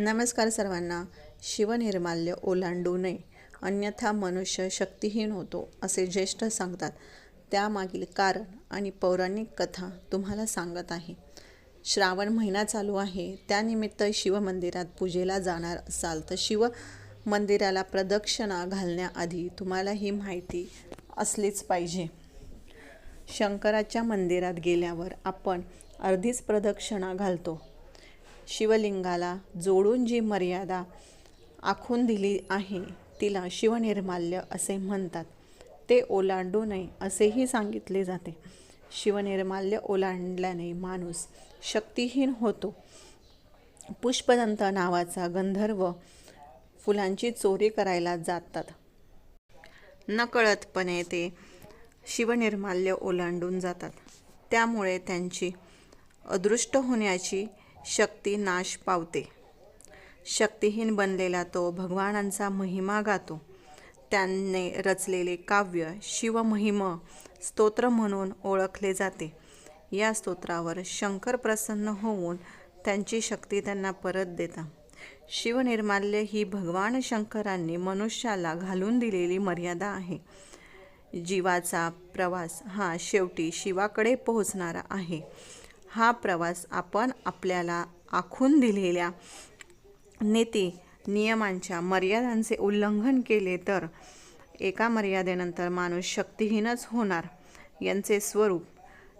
नमस्कार सर्वांना. शिवनिर्माल्य ओलांडू नये. अन्यथा मनुष्य शक्तिहीन होतो असे ज्येष्ठ सांगतात. त्यामागील कारण आणि पौराणिक कथा तुम्हाला सांगत आहे. श्रावण महिना चालू आहे. त्यानिमित्त शिवमंदिरात पूजेला जाणार असाल तर शिव मंदिराला प्रदक्षिणा घालण्याआधी तुम्हाला ही माहिती असलीच पाहिजे. शंकराच्या मंदिरात गेल्यावर आपण अर्धीच प्रदक्षिणा घालतो. शिवलिंगाला जोडून जी मर्यादा आखून दिली आहे तिला शिवनिर्माल्य असे म्हणतात. ते ओलांडू नये असेही सांगितले जाते. शिवनिर्माल्य ओलांडल्याने माणूस शक्तिहीन होतो. पुष्पदंत नावाचा गंधर्व फुलांची चोरी करायला जातात. नकळतपणे ते शिवनिर्माल्य ओलांडून जातात. त्यामुळे त्यांची अदृष्ट होण्याची शक्ती नाश पावते. शक्तिहीन बनलेला तो भगवानांचा महिमा गातो. त्यांनी रचलेले काव्य शिवमहिम स्तोत्र म्हणून ओळखले जाते. या स्तोत्रावर शंकर प्रसन्न होऊन त्यांची शक्ती त्यांना परत देतात शिवनिर्माल्य ही भगवान शंकरांनी मनुष्याला घालून दिलेली मर्यादा आहे. जीवाचा प्रवास हा शेवटी शिवाकडे पोहोचणारा आहे. हा प्रवास आपण आपल्याला आखून दिलेल्या नीती नियमांच्या मर्यादांचे उल्लंघन केले तर एका मर्यादेनंतर माणूस शक्तिहीनच होणार यांचे स्वरूप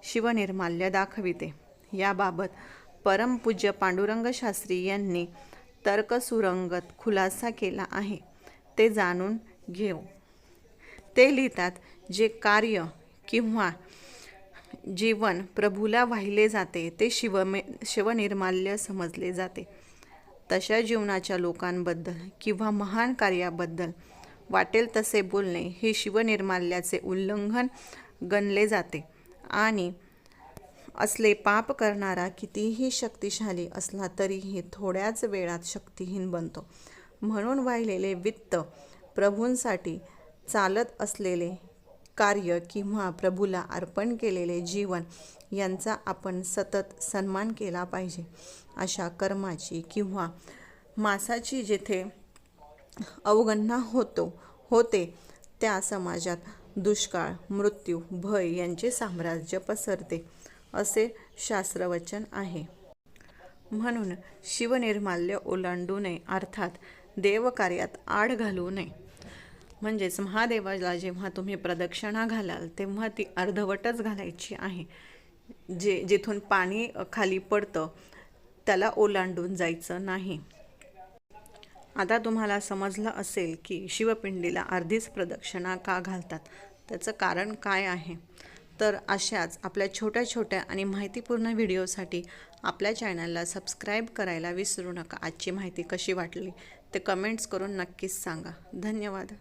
शिवनिर्माल्य दाखविते. याबाबत परमपूज्य पांडुरंग शास्त्री यांनी तर्कसुरंगत खुलासा केला आहे. ते जाणून घेऊ. ते लिहितात जे कार्य किंवा जीवन प्रभूला वाहिले जाते ते शिवमे शिवनिर्माल्य समजले जाते. तशा जीवनाच्या लोकांबद्दल किंवा महान कार्याबद्दल वाटेल तसे बोलणे हे शिवनिर्माल्याचे उल्लंघन गणले जाते आणि असले पाप करणारा कितीही शक्तिशाली असला तरीही थोड्याच वेळात शक्तिहीन बनतो. म्हणून वाहिलेले वित्त प्रभूंसाठी चालत असलेले कार्य किंवा प्रभूला अर्पण केलेले जीवन यांचा आपण सतत सन्मान केला पाहिजे. अशा कर्माची किंवा मासाची जेथे अवगणना होतो होते त्या समाजात दुष्काळ मृत्यू भय यांचे साम्राज्य पसरते असे शास्त्रवचन आहे. म्हणून शिवनिर्माल्य ओलांडू नये अर्थात देवकार्यात आड घालू नये. म्हणजेच महादेवाला जेव्हा तुम्ही प्रदक्षिणा घालाल तेव्हा ती अर्धवटच घालायची आहे. जे जिथून पाणी खाली पडतं त्याला ओलांडून जायचं नाही. आता तुम्हाला समजलं असेल की शिवपिंडीला अर्धीच प्रदक्षिणा का घालतात? त्याचं कारण काय आहे? तर अशाच आपल्या छोट्या छोट्या आणि माहितीपूर्ण व्हिडिओसाठी आपल्या चॅनलला सबस्क्राईब करायला विसरू नका. आजची माहिती कशी वाटली ते कमेंट्स करून नक्कीच सांगा. धन्यवाद.